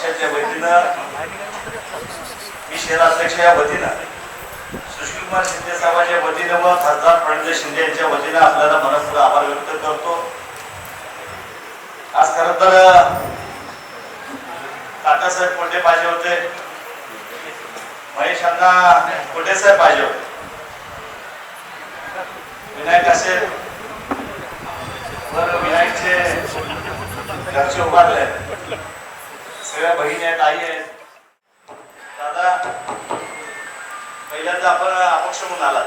पक्षाच्या वतीनं मी शहराध्यक्ष वतीनं सुशीलकुमार शिंदे साहेबांच्या वतीनं व खासदार प्रणित शिंदे यांच्या वतीनं आपल्याला मनपूर्वक आभार व्यक्त करतो. आज खर तर काकासाहेब कोटे पाहिजे होते? महेश अण्णा कोंडे साहेब पाहिजे होते? विनायक असेल तर विनायकचे घरचे उभारले सगळ्या बहिणी आहेत आई आहेत. दादा पहिल्यांदा आपण अपक्ष म्हणून आला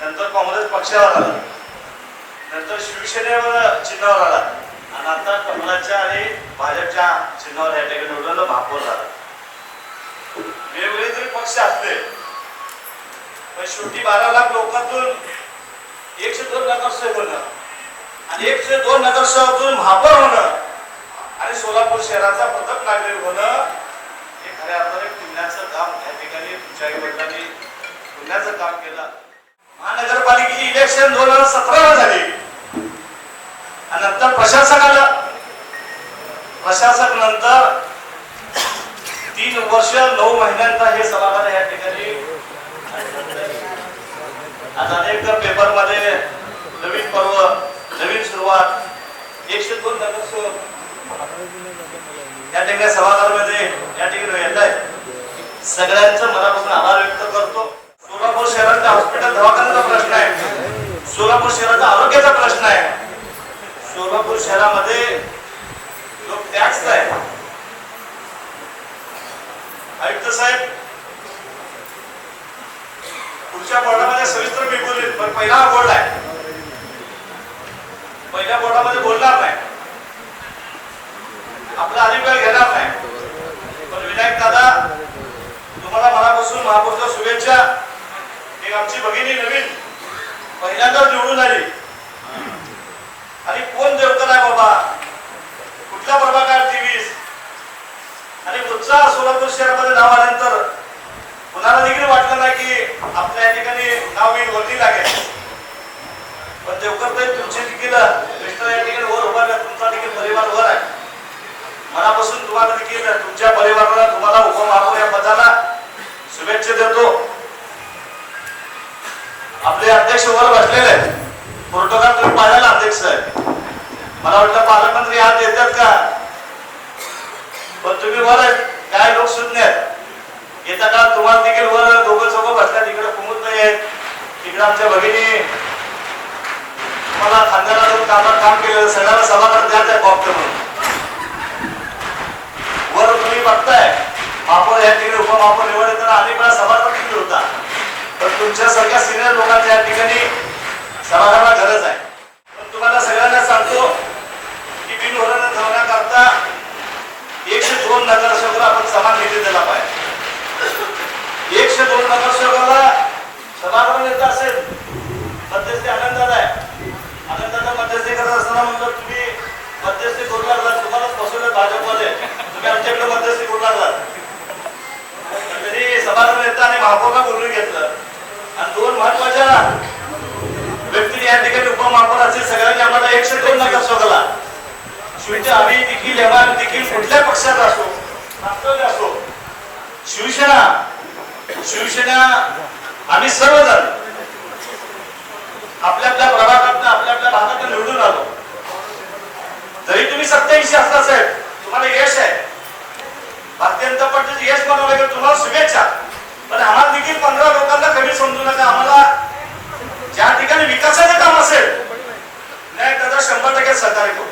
नंतर काँग्रेस पक्षावर आला नंतर शिवसेनेवर चिन्हावर आला आणि आता कमलाच्या आणि भाजपच्या चिन्हावर या ठिकाणी निवडून महापौर झाला. वेगवेगळे तरी पक्ष असले. पण शेवटी बारा लाख लोकांतून एकशे दोन नगरसेवक होणं आणि एकशे दोन नगरसेवकातून महापौर होणं सोलापूर शहराचा प्रथम नागरिक होणं हे खऱ्या अर्थाने पुण्याचं काम या ठिकाणी तुमच्या वडिलांनी पुण्याचं काम केलं. महानगरपालिकेची इलेक्शन दोन हजार सतराला झाली. आणि नंतर प्रशासक आलं. प्रशासक नंतर तीन वर्ष नऊ महिन्यांचा हे सभागृह या ठिकाणी आता अनेक पेपरमध्ये नवीन पर्व नवीन सुरुवात एकशे दोन नगर या ठिकाणी सभागृहामध्ये या ठिकाणी येत आहे सगळ्यांचं मनापासून आभार व्यक्त करतो. सोलापूर शहराचा हॉस्पिटल दवाखान्याचा प्रश्न आहे. सोलापूर शहराचा आरोग्याचा प्रश्न आहे. सोलापूर शहरामध्ये लोक टॅक्स आहे. आयुक्त साहेब पुढच्या बोर्डामध्ये सविस्तर मी बोलेन पण पहिला हा बोर्ड आहे. पहिल्या बोर्डामध्ये बोलणार नाही. आपला अधिक वेळ घेणार नाही. पण विनायक दादा तुम्हाला मनापासून महापौरच्या शुभेच्छा. एक आमची भगिनी नवीन पहिल्यांदाच निवडून आली. आणि कोण देवता नाही बाबा? कुठला प्रभाकार तेवीस आणि पुढचा सोलापूर शहरामध्ये नाव आल्यानंतर कुणाला देखील वाटलं नाही की आपल्या या ठिकाणी नाव मी वरती लागेल? पण देवकर ताई तुमचे देखील मिस्टर या ठिकाणी वर उभा तुमचा देखील परिवार वर आहे. मनापासून तुम्हाला देखील तुमच्या परिवाराला तुम्हाला उपमहापौर या पदाला शुभेच्छा देतो. आपले अध्यक्ष वर बसलेले आहेत. प्रोटोकॉल तुम्ही पाहिला अध्यक्ष मला वाटतं पालकमंत्री हात देतात का? पण तुम्ही वर काय लोक शून्य आहेत? येता का तुम्हाला देखील वर दोघं चौघं बसल्या तिकडे कुमुद नाही आहेत तिकडे आमच्या भगिनी मला खांद्याला कामात काम केलं सगळ्याला सभागृह द्यायचं त्या बॉक्टर म्हणून वर तुम्ही बघताय. महापौर या ठिकाणी उपमहापौर निवड येताना अनेक वेळा सभागृह देखील होता. पण तुमच्यासारख्या सिनियर लोकांच्या या ठिकाणी सभागृहाला गरज आहे. पण तुम्हाला सगळ्यांना सांगतो की बिनहोरानं ठेवण्याकरता एकशे दोन नगरसेवकाला आपण समान निधी दिला पाहिजे. एकशे दोन नगरसेवकाला सभागृह नेता असेल मध्यस्थी आनंदात आहे आनंदाचा मध्यस्थी करत असताना म्हणलं तुम्ही मध्यस्थी करू लागला तुम्हालाच बसवलं भाजपमध्ये तुम्ही आमच्याकडे मध्यस्थी करू लागला तरी सभागृह नेता आणि महापौरला बोलून घेतलं. आणि दोन महत्त्वाच्या व्यक्ती या ठिकाणी उपमहापौर असतील सगळ्यांनी आम्हाला एकशे दोन स्वतःला शेवटी आम्ही देखील एवढा देखील कुठल्या पक्षात असो राष्ट्रवादी असो शिवसेना शिवसेना आम्ही सर्वजण आपल्या आपल्या प्रभागात आपल्या आपल्या भागातून निवडून आलो. जरी तुम्ही सत्याऐंशी असता साहेब तुम्हाला यश आहे. भारतीय जनता पार्टीचं यश म्हणावं लागेल तुम्हाला शुभेच्छा. पण आम्हाला देखील पंधरा लोकांना कमी समजू नका. आम्हाला ज्या ठिकाणी विकासाचं काम असेल नाही दादा शंभर टक्के सहकार्य करू.